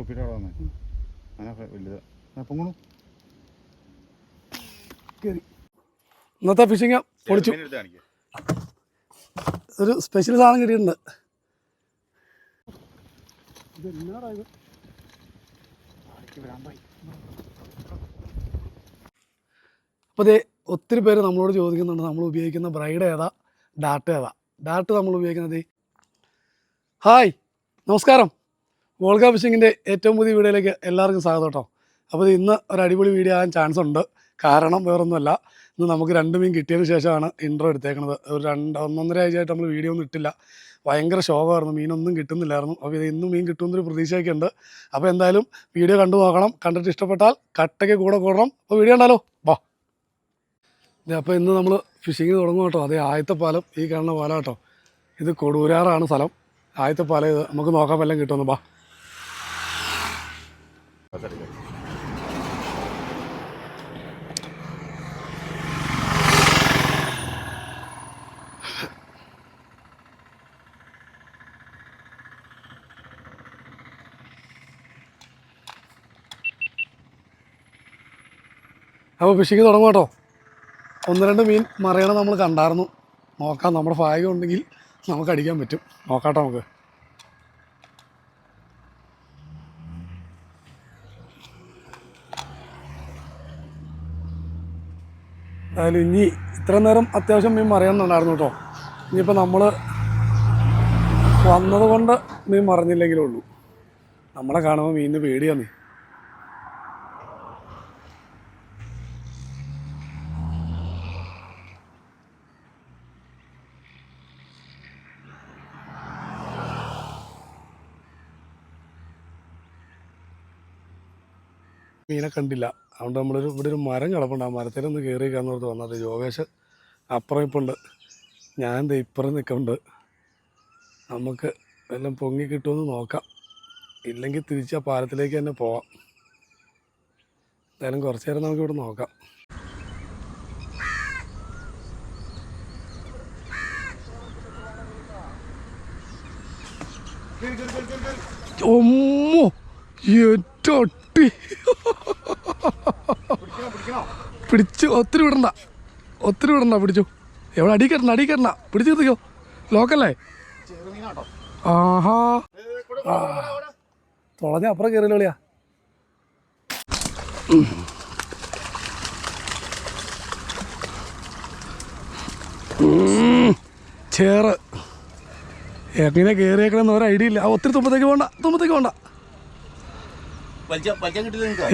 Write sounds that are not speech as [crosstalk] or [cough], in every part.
തൊപ്പിയുടെ അവിടെ വന്നേ അങ്ങനെ വലുത് പൊങ്ങണു. കയറി ഇന്നത്തെ ഫിഷിങ് പൊളിച്ചു. ഒരു സ്പെഷ്യൽ സാധനം കിട്ടിയിട്ടുണ്ട്. അപ്പോൾ ഇതേ ഒത്തിരി പേര് നമ്മളോട് ചോദിക്കുന്നുണ്ട് നമ്മൾ ഉപയോഗിക്കുന്ന ബ്രൈഡ് ഏതാ? ഡാട്ട് ഏതാ? ഡാട്ട് നമ്മൾ ഉപയോഗിക്കുന്നത് ഹായ് നമസ്കാരം. വോൾഗ ഫിഷിങ്ങിന്റെ ഏറ്റവും പുതിയ വീഡിയോയിലേക്ക് എല്ലാവർക്കും സ്വാഗതം കേട്ടോ. അപ്പോൾ ഇന്ന് ഒരു അടിപൊളി വീഡിയോ ആകാൻ ചാൻസ് ഉണ്ട്. കാരണം വേറൊന്നുമല്ല ഇന്ന് നമുക്ക് രണ്ട് മീൻ കിട്ടിയതിന് ശേഷമാണ് ഇൻട്രോ എടുത്തേക്കുന്നത്. ഒരു രണ്ട് ഒന്നൊന്നര ആഴ്ചയായിട്ട് നമ്മൾ വീഡിയോ ഒന്നും ഇട്ടില്ല. ഭയങ്കര ശോകമായിരുന്നു മീനൊന്നും കിട്ടുന്നില്ലായിരുന്നു. അപ്പോൾ ഇത് ഇന്നും മീൻ കിട്ടുമെന്നൊരു പ്രതീക്ഷയൊക്കെ ഉണ്ട് അപ്പോൾ എന്തായാലും വീഡിയോ കണ്ടു നോക്കണം. കണ്ടിട്ട് ഇഷ്ടപ്പെട്ടാൽ കട്ടയ്ക്ക് കൂടെ കൂടണം. അപ്പോൾ വീഡിയോ ഉണ്ടല്ലോ വാ. അപ്പോൾ ഇന്ന് നമ്മൾ ഫിഷിങ് തുടങ്ങും കേട്ടോ. അതേ ആയത്തെ പാലം ഈ കാണുന്ന പാലം കേട്ടോ. ഇത് കൊടൂരാറാണ് സ്ഥലം. ആയത്തെ പാലം ഇത് നമുക്ക് നോക്കാൻ വല്ലതും കിട്ടുമെന്ന് അതെടുക്ക്. അപ്പോൾ ഫിഷിങ് തുടങ്ങും കേട്ടോ. ഒന്ന് രണ്ട് മീൻ മറിയണം നമ്മൾ കണ്ടായിരുന്നു. നോക്കാം നമ്മുടെ ഭാഗ്യം ഉണ്ടെങ്കിൽ നമുക്ക് അടിക്കാൻ പറ്റും. നോക്കാട്ടോ നമുക്ക്. എന്തായാലും ഇനി ഇത്ര നേരം അത്യാവശ്യം മീൻ മറിയണമെന്നുണ്ടായിരുന്നു കേട്ടോ. ഇനിയിപ്പോൾ നമ്മൾ വന്നത് കൊണ്ട് മീൻ മറിഞ്ഞില്ലെങ്കിലേ ഉള്ളൂ. നമ്മളെ കാണുമ്പോൾ മീനിന് പേടിയാന്ന് മീനെ കണ്ടില്ല. അതുകൊണ്ട് നമ്മളൊരു ഇവിടെ ഒരു മരം കിടപ്പുണ്ട് ആ മരത്തിലൊന്ന് കയറി ഓർത്ത് വന്നത് യോഗേഷ് അപ്പുറം ഇപ്പം ഉണ്ട് ഞാൻ എന്താ ഇപ്പുറം നിൽക്കുന്നുണ്ട്. നമുക്ക് എല്ലാം പൊങ്ങി കിട്ടുമെന്ന് നോക്കാം. ഇല്ലെങ്കിൽ തിരിച്ച് ആ പാലത്തിലേക്ക് തന്നെ പോവാം. എന്തായാലും കുറച്ച് നേരം നമുക്കിവിടെ നോക്കാം. ഒമ്മോ ഏറ്റൊട്ടി പിടിച്ചു ഒത്തിരി വിടണ്ട. ഒത്തിരി വിടണ്ട പിടിച്ചു. എവിടെ അടി കയറണ്ട അടി കയറണ്ട പിടിച്ചു നിർത്തിക്കോ. ലോക്കല്ലേ? ആഹാ. തുളഞ്ഞ അപ്പുറം കയറിയല്ലോ വിളിയാ ചേറ്. എങ്ങനെ കയറിയേക്കണമെന്ന് ഒരു ഐഡിയ ഇല്ല. ഒത്തിരി തുമ്പത്തേക്ക് പോണ്ട തുമ്പത്തേക്ക് പോണ്ട.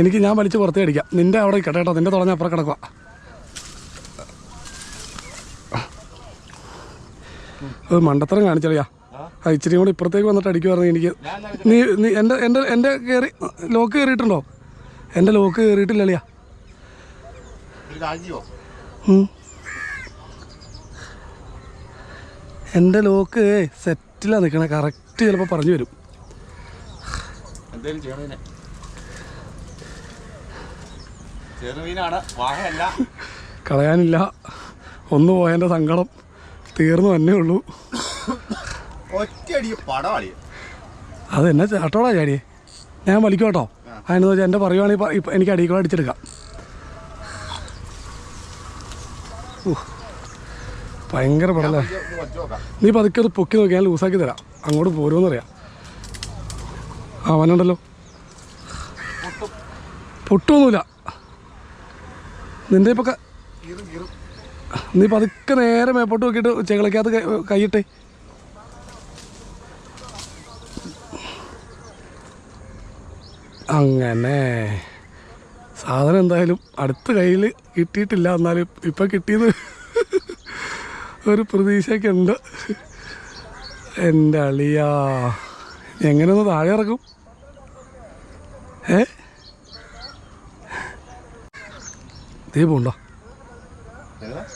എനിക്ക് ഞാൻ വലിച്ച് പുറത്തേ അടിക്കാം. നിന്റെ അവിടെ കേട്ടോ. നിന്റെ തുളഞ്ഞ അപ്പുറം കിടക്കുക അത് മണ്ടത്തരം കാണിച്ചറിയാ. ആ? ഇച്ചിരി കൂടി ഇപ്പുറത്തേക്ക് വന്നിട്ട് അടിക്കുമായിരുന്നു എനിക്ക്. നീ നീ എന്റെ എന്റെ എന്റെ കയറി ലോക്ക് കയറിയിട്ടുണ്ടോ എന്റെ ലോക്ക് കയറിയിട്ടില്ല അളിയാ? എന്റെ ലോക്ക് സെറ്റിലാണ് നിൽക്കണേ കറക്റ്റ് ചിലപ്പോൾ പറഞ്ഞു വരും. എന്തേലും ചെയ്യണം ഇതിനെ. ചെറുമീനാണ്. കളയാനില്ല. ഒന്ന് പോയതിന്റെ സങ്കടം തീർന്നു തന്നെ ഉള്ളൂ. ഒറ്റയടി പടവാളി അത് എന്നെ ചാട്ടോടാ ചാടിയേ ഞാൻ വലിക്കും കേട്ടോ. അതിനെന്ന് വെച്ചാൽ എന്റെ പറയുവാണെങ്കിൽ എനിക്ക് അടിക്കൂടെ അടിച്ചെടുക്കാം. ഭയങ്കര പടല്ലേ നീ പതുക്കെ അത് പൊക്കി നോക്കി ഞാൻ ലൂസാക്കി തരാം. അങ്ങോട്ട് പോരുമെന്ന് അറിയാം അവനുണ്ടല്ലോ പൊട്ടൊന്നുമില്ല. നിന്റെ ഇപ്പൊ നീ പതുക്കെ നേരെ മേപ്പോട്ട് നോക്കിയിട്ട് ചെകളക്കകത്ത് കൈയിട്ടെ. അങ്ങനെ. സാധനം എന്തായാലും അടുത്ത കയ്യിൽ കിട്ടിയിട്ടില്ല. എന്നാലും ഇപ്പം കിട്ടിയത് ഒരു പ്രതീക്ഷയൊക്കെ ഉണ്ട് എന്റെ അളിയാ. എങ്ങനെ ഒന്ന് താഴെ ഇറക്കും? ഏ? ദീപമുണ്ടോ ഏതാ?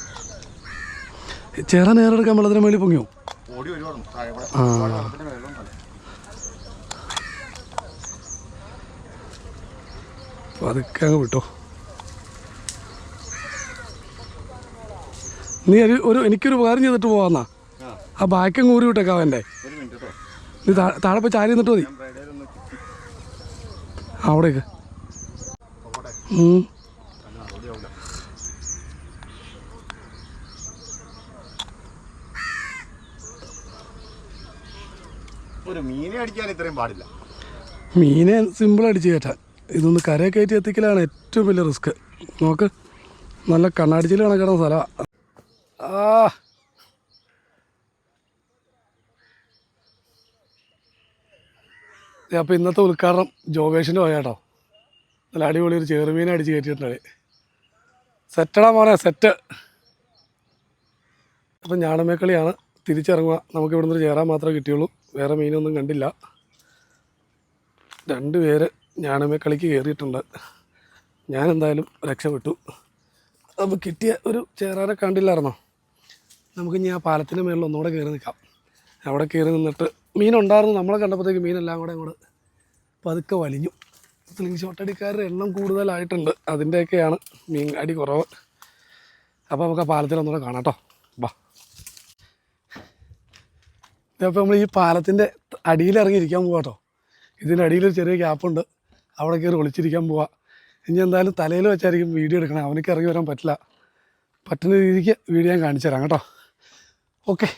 ചേറ നേരെടുക്കാൻ വെള്ളത്തിന് മേളിൽ പൊങ്ങിയോ? കൂടെ. ആ. അതൊക്കെ അങ്ങ് വിട്ടോ. നീ ഒരു ഒരു എനിക്കൊരു ഉപകാരം ചെയ്തിട്ട് പോവാന്നാ. ആ, ബാക്കി കൂറി വിട്ടേക്കാവ എന്റെ നീ താ- താഴെ പോയി ചാരി നിന്നിട്ട് മതി. അവിടേക്ക്. ഉം. അവിടേക്ക് ഒരു മീനെ അടിക്കാൻ പാടില്ല. മീനെ സിമ്പിൾ അടിച്ച് കയറ്റാൻ. ഇതൊന്ന് കരയെ കയറ്റി എത്തിക്കലാണ് ഏറ്റവും വലിയ റിസ്ക്. നോക്ക് നല്ല കണ്ണാടിച്ചിൽ കണക്കിടുന്ന സ്ഥലമാണ് ആ. അപ്പോൾ ഇന്നത്തെ ഉദ്ഘാടനം ജോബേഷിന്റെ പോയാട്ടോ നല്ല അടിപൊളി ഒരു ചെറുമീനെ അടിച്ച് കയറ്റിയിട്ടുണ്ട്. സെറ്റടാ മോനെ സെറ്റ് അപ്പം ഞാണമേക്കളിയാണ് തിരിച്ചിറങ്ങുക. നമുക്ക് ഇവിടുന്ന് ഒരു ചേരാൻ മാത്രമേ കിട്ടിയുള്ളൂ. വേറെ മീനൊന്നും കണ്ടില്ല. രണ്ട് പേര് ഞാനമ്മേ കളിക്ക് കയറിയിട്ടുണ്ട് ഞാൻ എന്തായാലും രക്ഷപ്പെട്ടു. അപ്പോൾ കിട്ടിയ ഒരു ചേരാറെ കണ്ടില്ലായിരുന്നോ? നമുക്ക് ഇനി ആ പാലത്തിന്റെ മേളിൽ ഒന്നുകൂടെ കയറി നിൽക്കാം. അവിടെ കയറി നിന്നിട്ട് മീനുണ്ടായിരുന്നു. നമ്മളെ കണ്ടപ്പോഴത്തേക്ക് മീനെല്ലാം കൂടെ അങ്ങോട്ട് പതുക്കെ വലിഞ്ഞു. സ്ലിംഗ് ഷോട്ടടിക്കാരുടെ എണ്ണം കൂടുതലായിട്ടുണ്ട്. അതിന്റെയൊക്കെയാണ് മീൻ അടി കുറവ്. അപ്പോൾ നമുക്ക് ആ പാലത്തിൽ ഒന്നുകൂടെ കാണാം കേട്ടോ. ബാ അപ്പോൾ നമ്മൾ ഈ പാലത്തിന്റെ അടിയിൽ ഇറങ്ങിയിരിക്കാൻ പോവാ കേട്ടോ ഇതിന്റെ അടിയിൽ ഒരു ചെറിയ ഗ്യാപ്പുണ്ട് അവിടെ കയറി ഒളിച്ചിരിക്കാൻ പോവാ. ഇനി എന്തായാലും തലയിൽ വെച്ചായിരിക്കും വീഡിയോ എടുക്കണം. അവനക്ക് ഇറങ്ങി വരാൻ പറ്റില്ല. പറ്റുന്ന രീതിക്ക് വീഡിയോ ഞാൻ കാണിച്ചു തരാം കേട്ടോ. ഓക്കെ.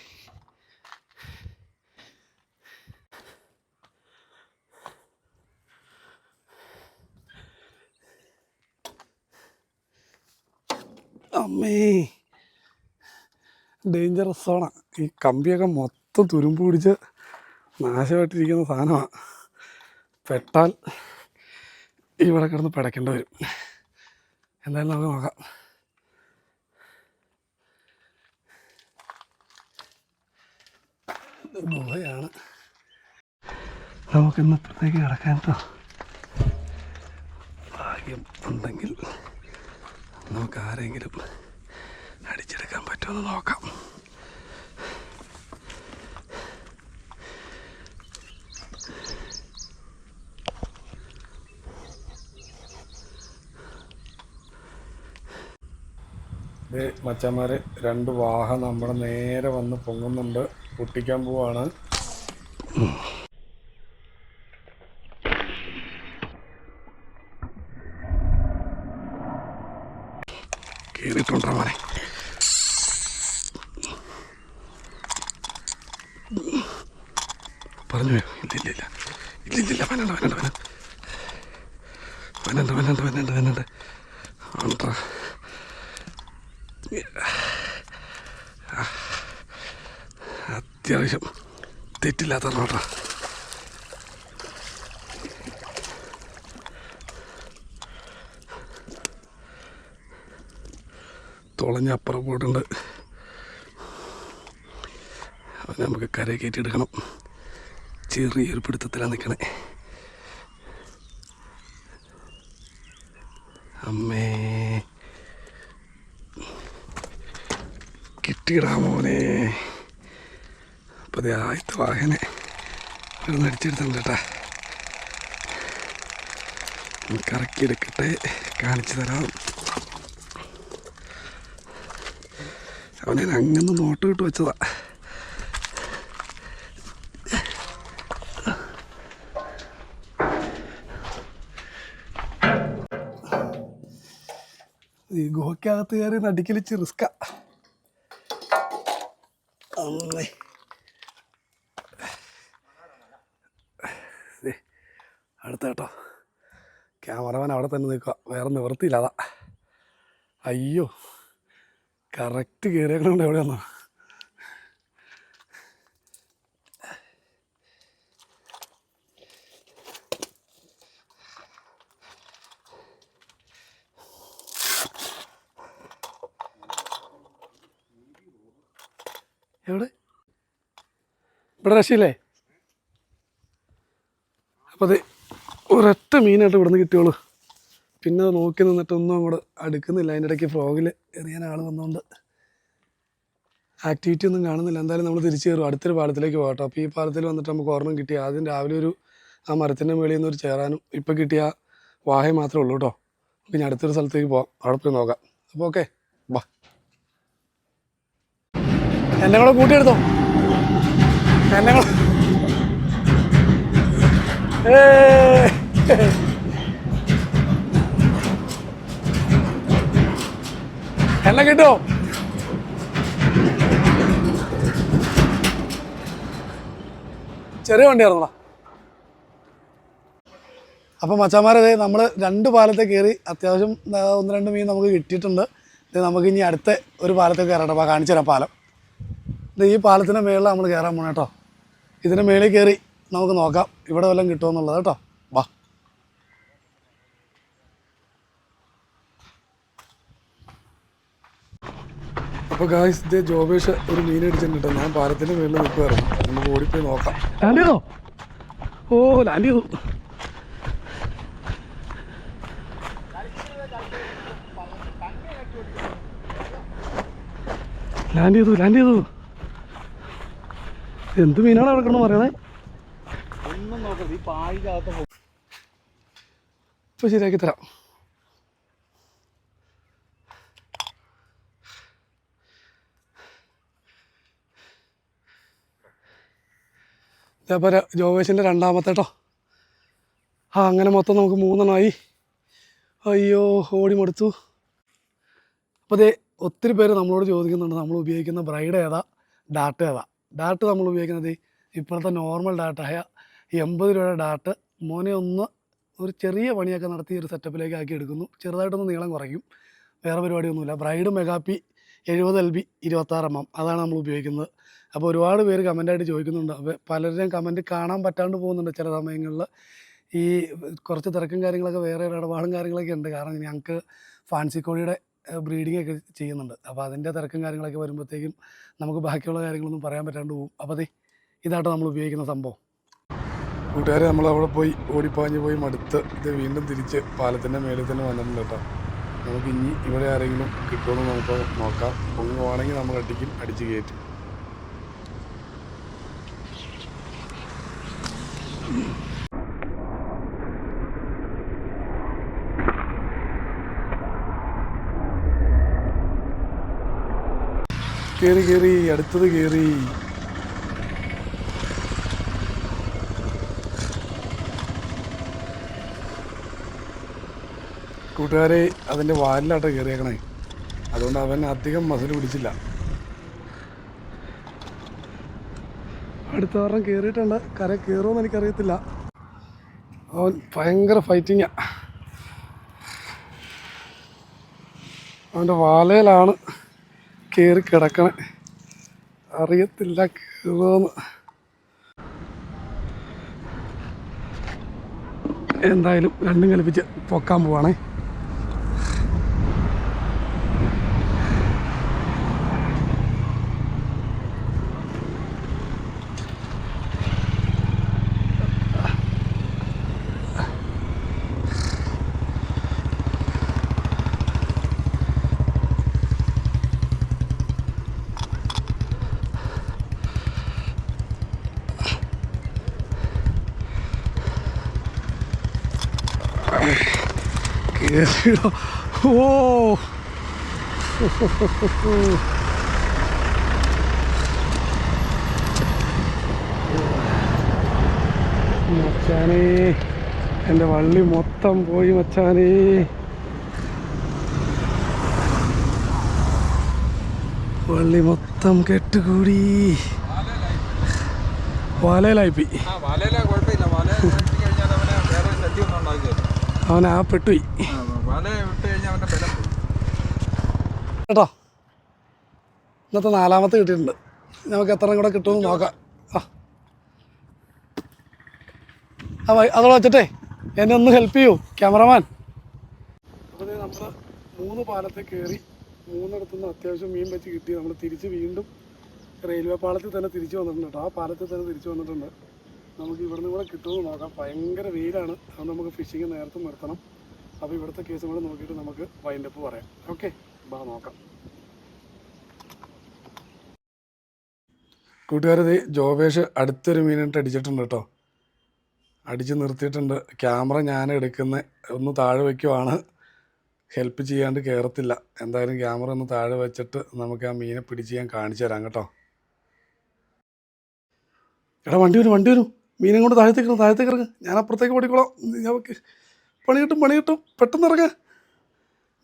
അമ്മേ. ഡേഞ്ചറസ് ആണ് ഈ കമ്പിയൊക്കെ മൊത്തം തുരുമ്പ് പിടിച്ച് നാശമായിട്ടിരിക്കുന്ന സാധനമാണ് പെട്ടാൽ ഇവിടെ കിടന്ന് പിടയ്ക്കേണ്ടി വരും. എന്തായാലും നമുക്ക് നോക്കാം. ാണ് നമുക്ക് ഇപ്പുറത്തേക്ക് കിടക്കാൻ കേട്ടോ ഭാഗ്യം ഉണ്ടെങ്കിൽ നമുക്ക് ആരെങ്കിലും അടിച്ചെടുക്കാൻ പറ്റുമെന്ന് നോക്കാം. ഇത് മച്ചന്മാർ രണ്ട് വാഹനം നമ്മുടെ നേരെ വന്ന് പൊങ്ങുന്നുണ്ട്. പൊട്ടിക്കാൻ പോവാണ് കേറിയിട്ടുണ്ടോ മോനെ പറഞ്ഞു ഇല്ല ഇല്ല ഇല്ല ഇല്ല ഇല്ല ഇല്ല വനണ്ട വനണ്ട വനണ്ട വനണ്ട വനണ്ട വനണ്ട വനണ്ട ഉണ്ടോ അത്യാവശ്യം തെറ്റില്ലാത്ത നോട്ടാ തുളഞ്ഞ അപ്പുറം പോയിട്ടുണ്ട് നമുക്ക് കരയെ കയറ്റിയെടുക്കണം ചെറിയൊരു പിടുത്തത്തിലാണ് നിൽക്കണേ അമ്മേ കിട്ടിയിടാ മോനെ. അപ്പോൾ ആദ്യത്തെ വാഹനെ ഇവിടെ അടിച്ചെടുത്തുണ്ട് കേട്ടാ. കറക്കിയെടുക്കട്ടെ കാണിച്ചു തരാം. അവനെ അങ്ങനെ നോട്ട് കിട്ട് വെച്ചതാ. ഈ ഗുഹയ്ക്കകത്ത് കയറി നടിക്കലിച്ച് റിസ്ക അമ്മേ അടുത്ത കേട്ടോ. ക്യാമറമാൻ അവിടെ തന്നെ നിൽക്കുക. വേറെ നിവൃത്തിയില്ല. അതാ. അയ്യോ. കറക്റ്റ് കയറിയേക്കണുണ്ട് എവിടെ എവിടെ ഇവിടെ രക്ഷയില്ലേ? അപ്പോൾ അത് ഒരൊറ്റ മീനായിട്ട് ഇവിടുന്ന് കിട്ടിയോളൂ. പിന്നെ നോക്കി നിന്നിട്ടൊന്നും അങ്ങോട്ട് അടുക്കുന്നില്ല. അതിന്റെ ഇടയ്ക്ക് ഫ്രോഗിൽ എറിയാൻ ആൾ വന്നുകൊണ്ട് ആക്ടിവിറ്റി ഒന്നും കാണുന്നില്ല. എന്തായാലും നമ്മൾ തിരിച്ചു കയറും അടുത്തൊരു പാലത്തിലേക്ക് പോകട്ടോ അപ്പോൾ ഈ പാലത്തിൽ വന്നിട്ട് നമുക്ക് ഓർമ്മ കിട്ടി. ആദ്യം രാവിലെ ഒരു ആ മരത്തിന്റെ മേളിൽ നിന്ന് ഒരു ചേറാനും ഇപ്പോൾ കിട്ടിയ വാഹ മാത്രമേ ഉള്ളൂ കേട്ടോ. പിന്നെ അടുത്തൊരു സ്ഥലത്തേക്ക് പോവാം. അവിടെ പോയി നോക്കാം. അപ്പോൾ ഓക്കെ വാ എന്നെ കൂടെ കൂട്ടിയെടുത്തോ? എന്നെ എന്നെ കിട്ടുമോ ചെറിയ വണ്ടിയായിരുന്നോ അപ്പോൾ മച്ചാമാരത് നമ്മൾ രണ്ട് പാലത്തെ കയറി അത്യാവശ്യം ഒന്ന് രണ്ട് മീൻ നമുക്ക് കിട്ടിയിട്ടുണ്ട്. ഇത് നമുക്ക് ഇനി അടുത്ത ഒരു പാലത്തേക്ക് കയറട്ടെ അപ്പോൾ കാണിച്ചു തരാം പാലം. ഇത് ഈ പാലത്തിന്റെ മേളിൽ നമ്മൾ കയറാൻ പോകണം കേട്ടോ. ഇതിന്റെ മേളിൽ കയറി നമുക്ക് നോക്കാം. ഇവിടെ വല്ലതും കിട്ടുമെന്നുള്ളത് കേട്ടോ. വാ. അപ്പോൾ ഗായ്സ് ജോബേഷ് ഒരു മീൻ അടിച്ചിട്ടുണ്ട് ഞാൻ പാലത്തിന്റെ മേളിൽ നിൽക്കുമായിരുന്നു നമുക്ക് ഓടിപ്പോയി നോക്കാം. ഓ ചെയ്തു ലാൻഡ് ചെയ്തു ലാൻഡ് ചെയ്തു എന്ത് മീനാണ് കിടക്കണം പറയണേ ഇപ്പൊ ശരിയാക്കി തരാം. ഇതേപോലെ ജോവേഷിന്റെ രണ്ടാമത്തെ കേട്ടോ ആ അങ്ങനെ മൊത്തം നമുക്ക് മൂന്നെണ്ണമായി അയ്യോ ഓടി മടുത്തു. അപ്പോൾ അതേ ഒത്തിരി പേര് നമ്മളോട് ചോദിക്കുന്നുണ്ട് നമ്മൾ ഉപയോഗിക്കുന്ന ബ്രൈഡ് ഏതാ ഡാറ്റ ഏതാ. ഡാട്ട് നമ്മൾ ഉപയോഗിക്കുന്നത് ഇപ്പോഴത്തെ നോർമൽ ഡാറ്റായ എൺപത് രൂപയുടെ ഡാട്ട് മോനെ ഒന്ന് ഒരു ചെറിയ പണിയൊക്കെ നടത്തി ഒരു സെറ്റപ്പിലേക്ക് ആക്കി എടുക്കുന്നു. ചെറുതായിട്ടൊന്ന് നീളം കുറയ്ക്കും വേറെ പരിപാടിയൊന്നുമില്ല. ബ്രൈഡ് മെഗാപ്പി എഴുപത് എൽ ബി ഇരുപത്താറ് എം എം അതാണ് നമ്മൾ ഉപയോഗിക്കുന്നത്. അപ്പോൾ ഒരുപാട് പേര് കമന്റായിട്ട് ചോദിക്കുന്നുണ്ട്. പലരുടെയും കമന്റ് കാണാൻ പറ്റാണ്ട് പോകുന്നുണ്ട് ചില സമയങ്ങളിൽ. ഈ കുറച്ച് തിരക്കും കാര്യങ്ങളൊക്കെ വേറെ ഇടപാടും കാര്യങ്ങളൊക്കെ ഉണ്ട്. കാരണം ഞങ്ങൾക്ക് ഫാൻസി കോഴിയുടെ ബ്രീഡിംഗ് ഒക്കെ ചെയ്യുന്നുണ്ട്. അപ്പോൾ അതിന്റെ തിരക്കും കാര്യങ്ങളൊക്കെ വരുമ്പോഴത്തേക്കും നമുക്ക് ബാക്കിയുള്ള കാര്യങ്ങളൊന്നും പറയാൻ പറ്റാണ്ട് പോകും അപ്പോൾ അതെ ഇതാട്ടോ നമ്മൾ ഉപയോഗിക്കുന്ന സംഭവം. കൂട്ടുകാരെ നമ്മൾ അവിടെ പോയി ഓടിപ്പാഞ്ഞ് പോയി മടുത്ത് ഇത് വീണ്ടും തിരിച്ച് പാലത്തിന്റെ മേലിൽ തന്നെ വന്നിട്ടുണ്ട് കേട്ടോ. നമുക്ക് ഇനി ഇവിടെ ആരെങ്കിലും കിട്ടുമെന്ന് നമുക്ക് നോക്കാം. പൊങ്ങുവാണെങ്കിൽ നമ്മൾ അടിക്കും അടിച്ച് കയറ്റും. കയറി കയറി അടുത്തത് കയറി കൂട്ടുകാരെ അതിന്റെ വാലിലാട്ടോ കയറിയേക്കണേ അതുകൊണ്ട് അവൻ അധികം മസിൽ പിടിച്ചില്ല. അടുത്ത വർഷം കയറിയിട്ടുണ്ട് കര കയറുമെന്ന് എനിക്കറിയത്തില്ല. അവൻ ഭയങ്കര ഫൈറ്റിങ്ങാണ് അവന്റെ വാലയിലാണ്. കയറി കിടക്കണേ. അറിയത്തില്ല കയറുമെന്ന് എന്തായാലും രണ്ടും കൽപ്പിച്ച് പൊക്കാൻ പോവാണേ. [laughs] കേറിയോ ഓ മച്ചാനേ എന്റെ വള്ളി മൊത്തം പോയി മച്ചാനേ. വള്ളി മൊത്തം കെട്ടുകൂടി. വാലയിലായിപ്പോയി വലയില കുഴപ്പമില്ല വല വിട്ട് കഴിഞ്ഞാൽ അവനെ വേറെ ശല്യം ഒന്നും ഉണ്ടാക്കില്ല അവൻ ആ പെട്ടുപോയി. കേട്ടോ. ഇന്നത്തെ നാലാമത്തെ കിട്ടിയിട്ടുണ്ട്. നമുക്ക് എത്ര കൂടെ കിട്ടുമെന്ന് നോക്കാം. ആ. അതോടെ വെച്ചിട്ടേ. എന്നെ ഒന്ന് ഹെൽപ്പ് ചെയ്യൂ ക്യാമറമാൻ അപ്പോൾ നമ്മൾ മൂന്ന് പാലത്തെ കയറി മൂന്നിടത്തുനിന്ന് അത്യാവശ്യം മീൻ വെച്ച് കിട്ടി. നമ്മൾ തിരിച്ച് വീണ്ടും റെയിൽവേ പാലത്തിൽ തന്നെ തിരിച്ചു വന്നിട്ടുണ്ട് കേട്ടോ. ആ പാലത്തിൽ തന്നെ തിരിച്ചു വന്നിട്ടുണ്ട്. നമുക്ക് ഇവിടുന്ന് കൂടെ കിട്ടുമെന്ന് നോക്കാം. ഭയങ്കര വെയിലാണ്. അത് നമുക്ക് ഫിഷിങ് നേരത്തെ നിർത്തണം. അപ്പോൾ ഇവിടുത്തെ കേസും കൂടെ നോക്കിയിട്ട് നമുക്ക് വൈൻഡപ്പ് പറയാം. ഓക്കെ ബാ നോക്കാം. കൂട്ടുകാരത് ജോബേഷ് അടുത്തൊരു മീനിട്ട് അടിച്ചിട്ടുണ്ട് കേട്ടോ. അടിച്ച് നിർത്തിയിട്ടുണ്ട്. ക്യാമറ ഞാൻ എടുക്കുന്ന ഒന്ന് താഴെ വയ്ക്കുവാണ് ഹെൽപ്പ് ചെയ്യാണ്ട് കയറത്തില്ല എന്തായാലും ക്യാമറ ഒന്ന് താഴെ വെച്ചിട്ട് നമുക്ക് ആ മീനെ പിടിച്ച് ഞാൻ കാണിച്ചു തരാം കേട്ടോ. എടാ വണ്ടി വരും വണ്ടി വരും. മീനെ കൊണ്ട് താഴത്തേക്ക് ഇറങ്ങും താഴത്തേക്ക് ഇറങ്ങും. ഞാൻ അപ്പുറത്തേക്ക് ഓടിക്കോളാം. ഞങ്ങൾക്ക് പണി കിട്ടും പണി കിട്ടും. പെട്ടെന്ന് ഇറങ്ങ.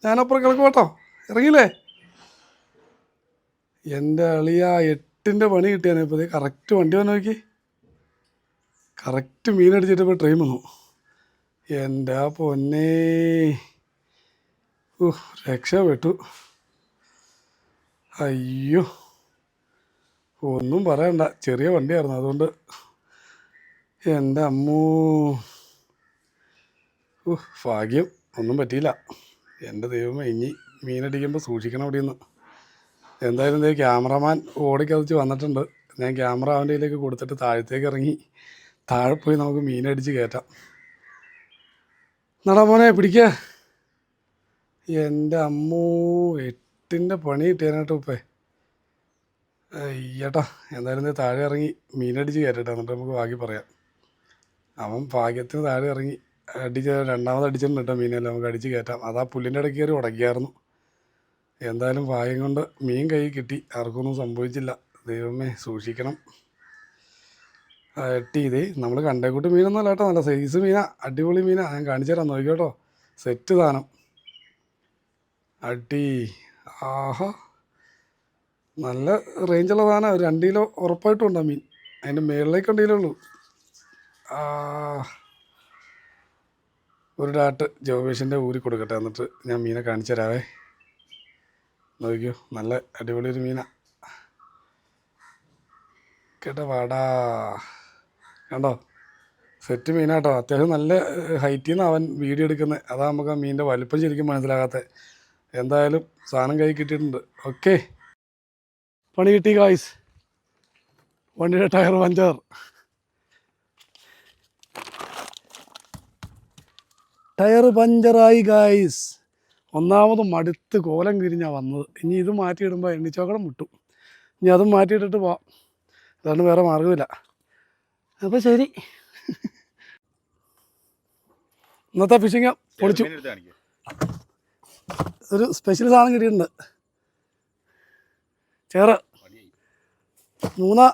ഞാനപ്പുറം കിടക്കും കേട്ടോ. ഇറങ്ങിയില്ലേ? എന്റെ അളിയ എട്ടിന്റെ പണി കിട്ടിയാണ് ഇപ്പോൾ കറക്റ്റ് വണ്ടി വന്ന് നോക്കി. കറക്റ്റ് മീനടിച്ചിട്ട് ഇപ്പോൾ ട്രെയിൻ വന്നു. എന്റെ പൊന്നേ. രക്ഷപ്പെട്ടു. അയ്യോ. ഒന്നും പറയണ്ട. ചെറിയ വണ്ടിയായിരുന്നു. അതുകൊണ്ട് എന്റെ അമ്മൂ. ഭാഗ്യം. ഒന്നും പറ്റിയില്ല. എന്റെ ദൈവമേ ഇനി മീനടിക്കുമ്പോൾ സൂക്ഷിക്കണം അവിടെ നിന്ന് എന്തായാലും ദേ ക്യാമറമാൻ ഓടിക്കതിച്ച് വന്നിട്ടുണ്ട്. ഞാൻ ക്യാമറ അവന്റെ കയ്യിലേക്ക് കൊടുത്തിട്ട് താഴത്തേക്ക് ഇറങ്ങി താഴെ പോയി നമുക്ക് മീനടിച്ച് കയറ്റാം നടാ മോനെ പിടിക്കുക എന്റെ അമ്മൂ എട്ടിന്റെ പണി കിട്ടിയാനായിട്ട് ഉപ്പേ. അയ്യട്ടാ എന്തായാലും താഴെ ഇറങ്ങി മീനടിച്ച് കയറ്റട്ടെ എന്നിട്ട് നമുക്ക് ബാക്കി പറയാം. അവൻ ഭാഗ്യത്തിന് താഴെ ഇറങ്ങി. അടിച്ച് രണ്ടാമത് അടിച്ചിട്ടുണ്ട് കേട്ടോ മീനെല്ലാം നമുക്ക് അടിച്ച് കയറ്റാം. അതാ പുല്ലിന്റെ ഇടയ്ക്ക് കയറി ഉടക്കിയായിരുന്നു. എന്തായാലും ഭാഗ്യം കൊണ്ട് മീൻ കൈ കിട്ടി. ആർക്കൊന്നും സംഭവിച്ചില്ല. ദൈവമേ സൂക്ഷിക്കണം. എട്ടി ഇതേ. നമ്മൾ കണ്ടേക്കൂട്ട് മീനൊന്നും അല്ല കേട്ടോ. നല്ല സൈസ് മീനാ. അടിപൊളി മീനാ. ഞാൻ കാണിച്ചു തരാം. നോക്കിയോട്ടോ സെറ്റ് സാധനം. അടി. ആഹാ. നല്ല റേഞ്ചുള്ള സാധനം. രണ്ട് കിലോ ഉറപ്പായിട്ടും ഉണ്ടാ മീൻ? അതിന്റെ മേളിലേക്ക് ഉണ്ടെങ്കിലേ ഉള്ളൂ. ഒരു ഡാട്ട് ജോബേഷിന്റെ ഊരി കൊടുക്കട്ടെ എന്നിട്ട് ഞാൻ മീനെ കാണിച്ചു തരാവേ. നോക്കിയോ നല്ല അടിപൊളി ഒരു മീനാ. കേട്ടോ വാടാ. കണ്ടോ? സെറ്റ് മീനാട്ടോ. അത്യാവശ്യം നല്ല ഹൈറ്റിൽ നിന്ന് അവൻ വീഡിയോ എടുക്കുന്നത് അതാ നമുക്ക് ആ മീനിന്റെ വലുപ്പം ശരിക്കും മനസ്സിലാകാത്ത. എന്തായാലും സാധനം കൈ കിട്ടിയിട്ടുണ്ട്. ഓക്കെ പണി കിട്ടി ഗായ്സ് വണ്ടിയുടെ ടയർ പഞ്ചർ. ടയർ പഞ്ചറായി ഗായ്സ് ഒന്നാമത് മടുത്ത് കോലം കിരിഞ്ഞാണ് വന്നത്. ഇനി ഇത് മാറ്റിയിടുമ്പോൾ എണ്ണിച്ചോക്കടം മുട്ടും. ഇനി അതും മാറ്റിയിട്ടിട്ട് പോവാം. അതാണ് വേറെ മാർഗമില്ല അപ്പോൾ ശരി. ഇന്നത്തെ ഫിഷിങ് പൊളിച്ചു. ഒരു സ്പെഷ്യൽ സാധനം കിട്ടിയിട്ടുണ്ട്. ചേറ്. മൂന്ന്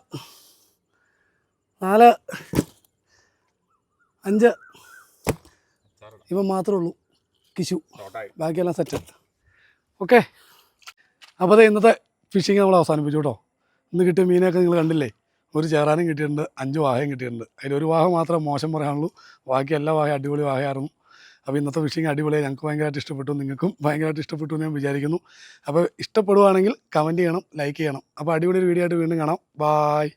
നാല് അഞ്ച് ഇവ മാത്രമേ ഉള്ളൂ. കിശു. ബാക്കിയെല്ലാം സെറ്റ് ഓക്കെ അപ്പോൾ അതെ ഇന്നത്തെ ഫിഷിങ് നമ്മൾ അവസാനിപ്പിച്ചു കേട്ടോ. ഇന്ന് കിട്ടിയ മീനൊക്കെ നിങ്ങൾ കണ്ടില്ലേ? ഒരു ചേറാനും കിട്ടിയിട്ടുണ്ട് അഞ്ച് വാഹയും കിട്ടിയിട്ടുണ്ട്. ഒരു വാഹ മാത്രം മോശം പറയാനുള്ളൂ. ബാക്കി എല്ലാ വാഹയും അടിപൊളി വാഹയായിരുന്നു. അപ്പോൾ ഇന്നത്തെ ഫിഷിങ് അടിപൊളിയായി. ഞങ്ങൾക്ക് ഭയങ്കരമായിട്ട് ഇഷ്ടപ്പെട്ടു. നിങ്ങൾക്കും ഭയങ്കരമായിട്ട് ഇഷ്ടപ്പെട്ടു എന്ന് ഞാൻ വിചാരിക്കുന്നു. അപ്പോൾ ഇഷ്ടപ്പെടുവാണെങ്കിൽ കമന്റ് ചെയ്യണം ലൈക്ക് ചെയ്യണം. അപ്പോൾ അടിപൊളി ഒരു വീഡിയോ ആയിട്ട് വീണ്ടും കാണാം. ബായ്